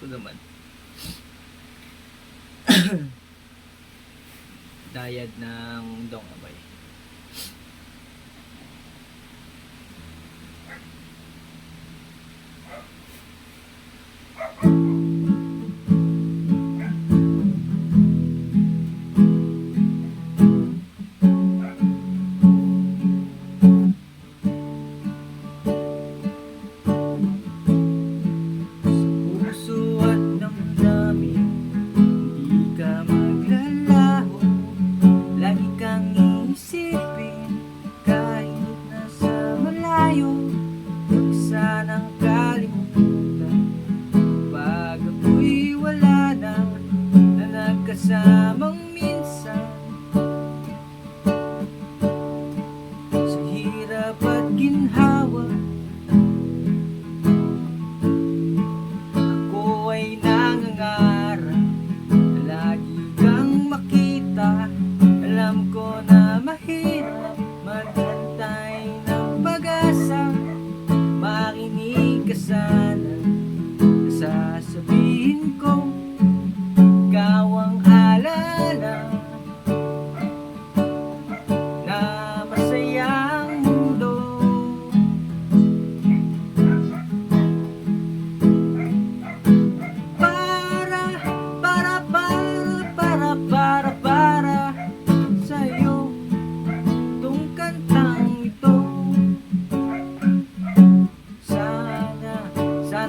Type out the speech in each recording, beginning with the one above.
Ito naman. Dayad ng Dong Abay. Ginhawa. Ako ay nangangarap. Na lagi kang makita. Alam ko na mahirap. Maghantay ng pag-asa. Makinig ka sa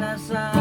sana sa